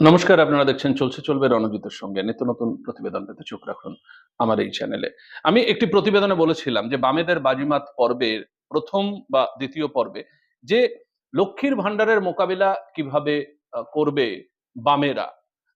নমস্কার, আপনারা দেখছেন চলছে, চলবে রণজিতের সঙ্গে। নিত্য নতুন প্রতিবেদন পেতে চোখ রাখুন আমার এই চ্যানেলে আমি একটি প্রতিবেদনে বলেছিলাম যে বামেদের বাজিমাত পর্বের প্রথম বা দ্বিতীয় পর্বে, যে লক্ষ্মীর ভান্ডারের মোকাবিলা কীভাবে করবে বামেরা।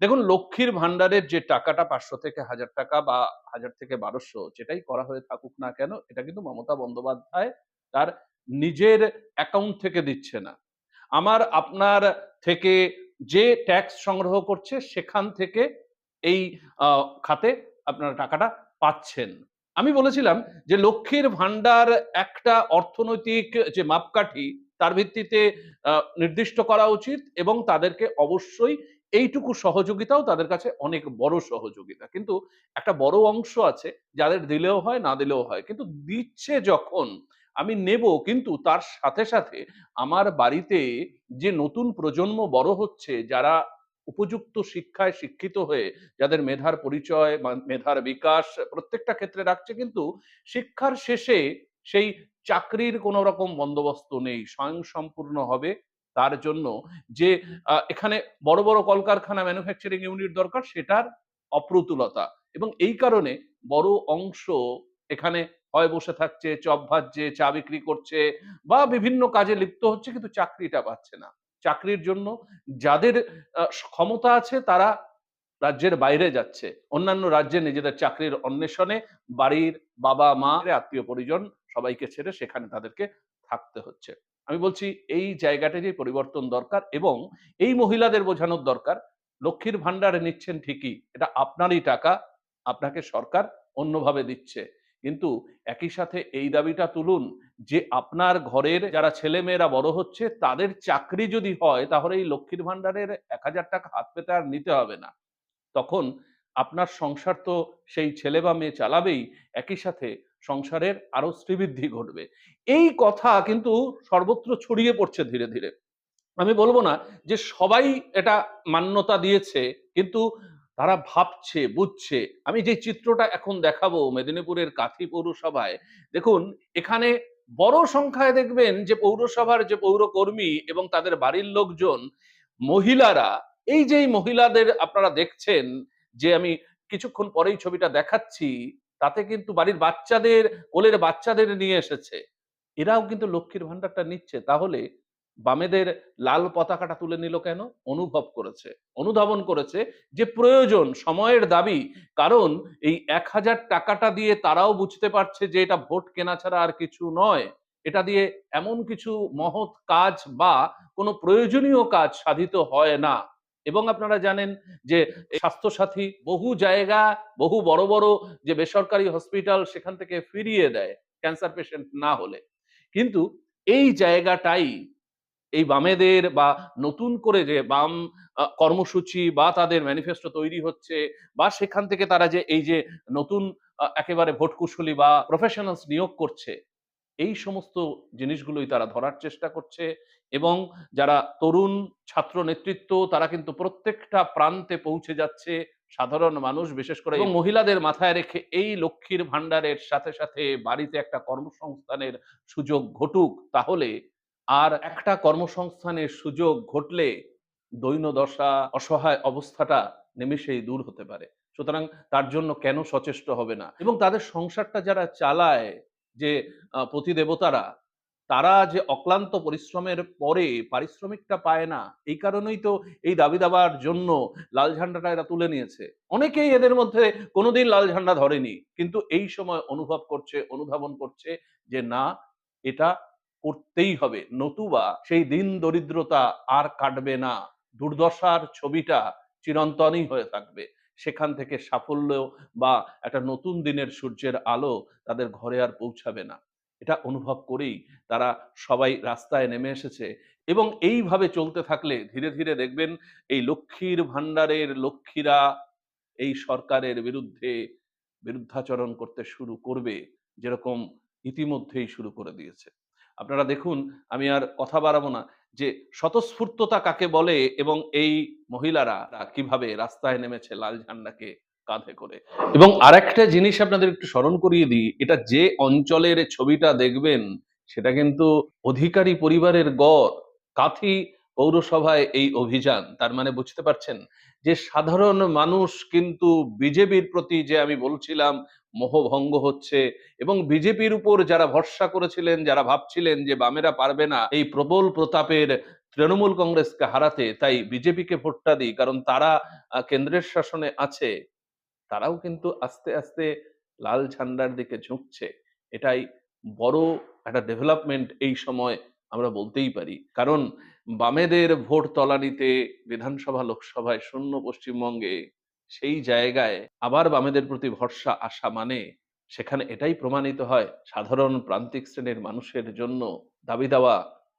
দেখুন, লক্ষ্মীর ভান্ডারের যে টাকাটা পাঁচশো থেকে হাজার টাকা বা হাজার থেকে বারোশো যেটাই করা হয়ে থাকুক না কেন, এটা কিন্তু মমতা বন্দ্যোপাধ্যায় তার নিজের অ্যাকাউন্ট থেকে দিচ্ছে না। আমার, আপনার থেকে যে ট্যাক্স সংগ্রহ করছে সেখান থেকে এই খাতে আপনারা টাকাটা পাচ্ছেন। আমি বলেছিলাম যে লক্ষ্মীর ভান্ডার একটা অর্থনৈতিক যে মাপকাঠি তার ভিত্তিতে নির্দিষ্ট করা উচিত এবং তাদেরকে অবশ্যই এইটুকু সহযোগিতাও তাদের কাছে অনেক বড় সহযোগিতা। কিন্তু একটা বড় অংশ আছে যাদের দিলেও হয় না দিলেও হয়। কিন্তু দিচ্ছে যখন আমি নেব, কিন্তু তার সাথে সাথে আমার বাড়িতে যে নতুন প্রজন্ম বড় হচ্ছে, যারা উপযুক্ত শিক্ষায় শিক্ষিত হয়ে যাদের মেধার পরিচয় মেধার বিকাশ প্রত্যেকটা ক্ষেত্রে রাখছে, কিন্তু শিক্ষার শেষে সেই চাকরির কোনো রকম বন্দোবস্ত নেই স্বয়ংসম্পূর্ণ হবে। তার জন্য যে এখানে বড় বড় কলকারখানা ম্যানুফ্যাকচারিং ইউনিট দরকার, সেটার অপ্রতুলতা। এবং এই কারণে বড় অংশ এখানে হয় বসে থাকছে, চপ ভাজছে, চা বিক্রি করছে বা বিভিন্ন কাজে লিপ্ত হচ্ছে কিন্তু চাকরিটা পাচ্ছে না। চাকরির জন্য যাদের ক্ষমতা আছে তারা রাজ্যের বাইরে যাচ্ছে। অন্যান্য রাজ্যে নিজেদের চাকরির অন্বেষণে বাড়ির বাবা, মা, আত্মীয় পরিজন সবাইকে ছেড়ে সেখানে তাদেরকে থাকতে হচ্ছে। আমি বলছি এই জায়গাটারই পরিবর্তন দরকার এবং এই মহিলাদের বোঝানোর দরকার, লক্ষ্মীর ভান্ডারে নিচ্ছেন ঠিকই, এটা আপনারই টাকা, আপনাকে সরকার অন্যভাবে দিচ্ছে। কিন্তু একই সাথে এই দাবিটা তুলুন যে আপনার ঘরের যারা ছেলে মেয়েরা বড় হচ্ছে, তাদের চাকরি যদি হয়, তাহলে এই লক্ষ্মীর ভান্ডারের এক হাজার টাকা হাত পেতে আর নিতে হবে না। তখন আপনার সংসার তো সেই ছেলে বা মেয়ে চালাবেই, একই সাথে সংসারের আরও শ্রীবৃদ্ধি ঘটবে। এই কথা কিন্তু সর্বত্র ছড়িয়ে পড়ছে ধীরে ধীরে। আমি বলব না যে সবাই এটা মান্যতা দিয়েছে, কিন্তু তারা ভাবছে, বুঝছে, আমি যে চিত্রটা এখন দেখাবো মেদিনীপুরের কাথি পৌরসভায়, দেখুন, এখানে বড় সংখ্যায় দেখবেন যে পৌরসভার যে পৌরকর্মী এবং তাদের বাড়ির লোকজন, মহিলারা, এই যে মহিলাদের আপনারা দেখছেন যে আমি কিছুক্ষণ পরেই ছবিটা দেখাচ্ছি, তাতে কিন্তু বাড়ির বাচ্চাদের, কোলের বাচ্চাদের নিয়ে এসেছে, এরাও কিন্তু লক্ষ্মীর ভান্ডারটা নিচ্ছে, তাহলে বামেদের লাল পতাকাটা তুলে নিল কেন? অনুভব করেছে, অনুধাবন করেছে যে প্রয়োজন, সময়ের দাবি। কারণ এই এক হাজার টাকাটা দিয়ে তারাও বুঝতে পারছে যে এটা ভোট কেনা ছাড়া আর কিছু নয়। এটা দিয়ে এমন কিছু মহৎ কাজ বা কোনো প্রয়োজনীয় কাজ সাধিত হয় না। এবং আপনারা জানেন যে স্বাস্থ্যসাথী বহু জায়গা, বহু বড় বড় যে বেসরকারি হসপিটাল সেখান থেকে ফিরিয়ে দেয় ক্যান্সার পেশেন্ট না হলে। কিন্তু এই জায়গাটাই এই বামেদের বা নতুন করে যে বাম কর্মসূচি বা তাদের ম্যানিফেস্টো তৈরি হচ্ছে বা সেখান থেকে তারা যে এই যে নতুন একেবারে ভোট কুশলী বা প্রফেশনালস নিয়োগ করছে, এই সমস্ত জিনিসগুলোই তারা ধরার চেষ্টা করছে এবং যারা তরুণ ছাত্র নেতৃত্ব তারা কিন্তু প্রত্যেকটা প্রান্তে পৌঁছে যাচ্ছে সাধারণ মানুষ বিশেষ করে এবং মহিলাদের মাথায় রেখে এই লক্ষ্মীর ভান্ডারের সাথে সাথে বাড়িতে একটা কর্মসংস্থানের সুযোগ ঘটুক তাহলে আর একটা কর্মসংস্থানের সুযোগ ঘটলে দৈন্য দশা অসহায় অবস্থাটা নিমেষেই দূর হতে পারে। সুতরাং তার জন্য কেন সচেষ্ট হবে না? এবং তাদের সংসারটা যারা চালায় যে আহ, পতিদেবতারা তারা যে অক্লান্ত পরিশ্রমের পরে পারিশ্রমিকটা পায় না এই কারণেই তো এই দাবি দাবার জন্য লাল ঝান্ডাটা এরা তুলে নিয়েছে। অনেকেই এদের মধ্যে কোনোদিন লাল ঝান্ডা ধরেনি কিন্তু এই সময় অনুভব করছে অনুধাবন করছে যে না এটা করতেই হবে। নতুবা সেই দিন দরিদ্রতা আর কাটবে না। দুর্দশার ছবিটা চিরন্তনই হয়ে থাকবে। সেখান থেকে সাফল্য বা একটা নতুন দিনের সূর্যের আলো তাদের ঘরে আর পৌঁছাবে না। এটা অনুভব করেই তারা সবাই রাস্তায় নেমে এসেছে এবং এইভাবে চলতে থাকলে ধীরে ধীরে দেখবেন এই লক্ষ্মীর ভাণ্ডারের লক্ষ্মীরা এই সরকারের বিরুদ্ধে বিরুদ্ধাচরণ করতে শুরু করবে যেরকম ইতিমধ্যেই শুরু করে দিয়েছে। আপনারা দেখুন, আমি আর কথা বাড়াবো না যে স্বতঃস্ফূর্ততা কাকে বলে এবং এই মহিলারা কীভাবে রাস্তায় নেমেছে লাল ঝান্ডাকে কাঁধে করে। এবং আরেকটা জিনিস আপনাদের একটু স্মরণ করিয়ে দিই, এটা যে অঞ্চলের ছবিটা দেখবেন, সেটা কিন্তু অধিকারী পরিবারের গড়, কাথি পৌরসভায় এই অভিযান। তার মানে বুঝতে পারছেন? যে সাধারণ মানুষ কিন্তু বিজেপির প্রতি যে আমি বলছিলাম মোহভঙ্গ হচ্ছে। এবং বিজেপির উপর যারা ভরসা করেছিলেন, যারা ভাবছিলেন যে বামেরা পারবে না, এই প্রবল প্রতাপের তৃণমূল কংগ্রেসকে হারাতে, তাই বিজেপিকে ভোটটা দিই। কারণ তারা কেন্দ্রের শাসনে আছে। তারাও কিন্তু আস্তে আস্তে লাল ঝান্ডার দিকে ঝুঁকছে। এটাই বড় একটা ডেভেলপমেন্ট এই সময় আমরা বলতেই পারি। কারণ বামেদের ভোট তলানিতে বিধানসভা, লোকসভায় শূন্য পশ্চিমবঙ্গে সেই জায়গায় আবার বামেদের প্রতি ভরসা আসা মানে সেখানে এটাই প্রমাণিত হয় সাধারণ প্রান্তিক শ্রেণির মানুষের জন্য দাবি দেওয়া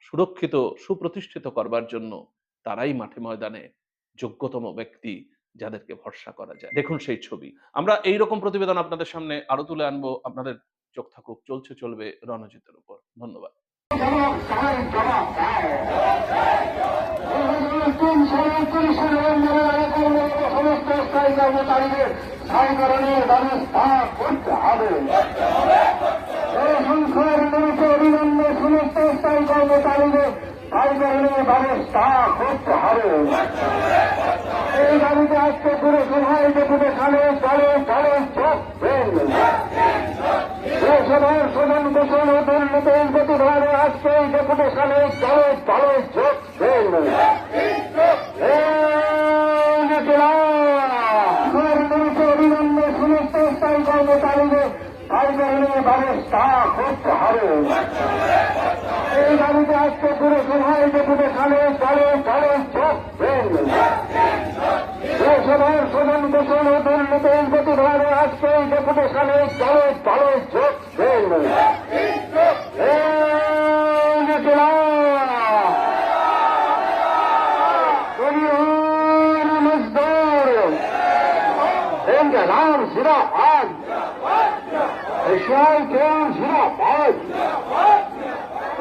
সুরক্ষিত সুপ্রতিষ্ঠিত করবার জন্য তারাই মাঠে ময়দানে যোগ্যতম ব্যক্তি যাদেরকে ভরসা করা যায় দেখুন সেই ছবি আমরা এই রকম প্রতিবেদন আপনাদের সামনে আরও তুলে আনব আপনাদের চোখ থাকুক চলছে চলবে রণজিতের উপর ধন্যবাদ চাই জবাব চাই তিন সাঁত্রিশ সমস্ত স্থায়ী কর্মচারীদের সাইকরণের ব্যবস্থা করতে হবে। এই সংখ্যার বিরুদ্ধে অবিলম্বে সমস্ত স্থায়ী কর্মচারীদের সাইকরণের ব্যবস্থা করতে হবে। এই দাবিতে আজকে পুরো সভায় ঘোষণ ও প্রতিবাদে আজকে দেন অবিলম্বে সমস্ত স্থায়ী কর্মচারীদের কার্যকরণের ব্যবস্থা করতে হবে দাবিতে আজকে পুরো সভায় দলে। যোগ দেন লোকসভার সদন ঘোষণ ও দুর্নীতির প্রতিবাদে আজকে এই ডেপুটেশনে দলে। দলে যোগ দেন এই নেতারা, জমিয়ন মজদুর,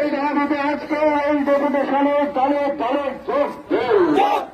এই দাবিতে আজকে এই ডেপুটেশনে দলে দলে যোগ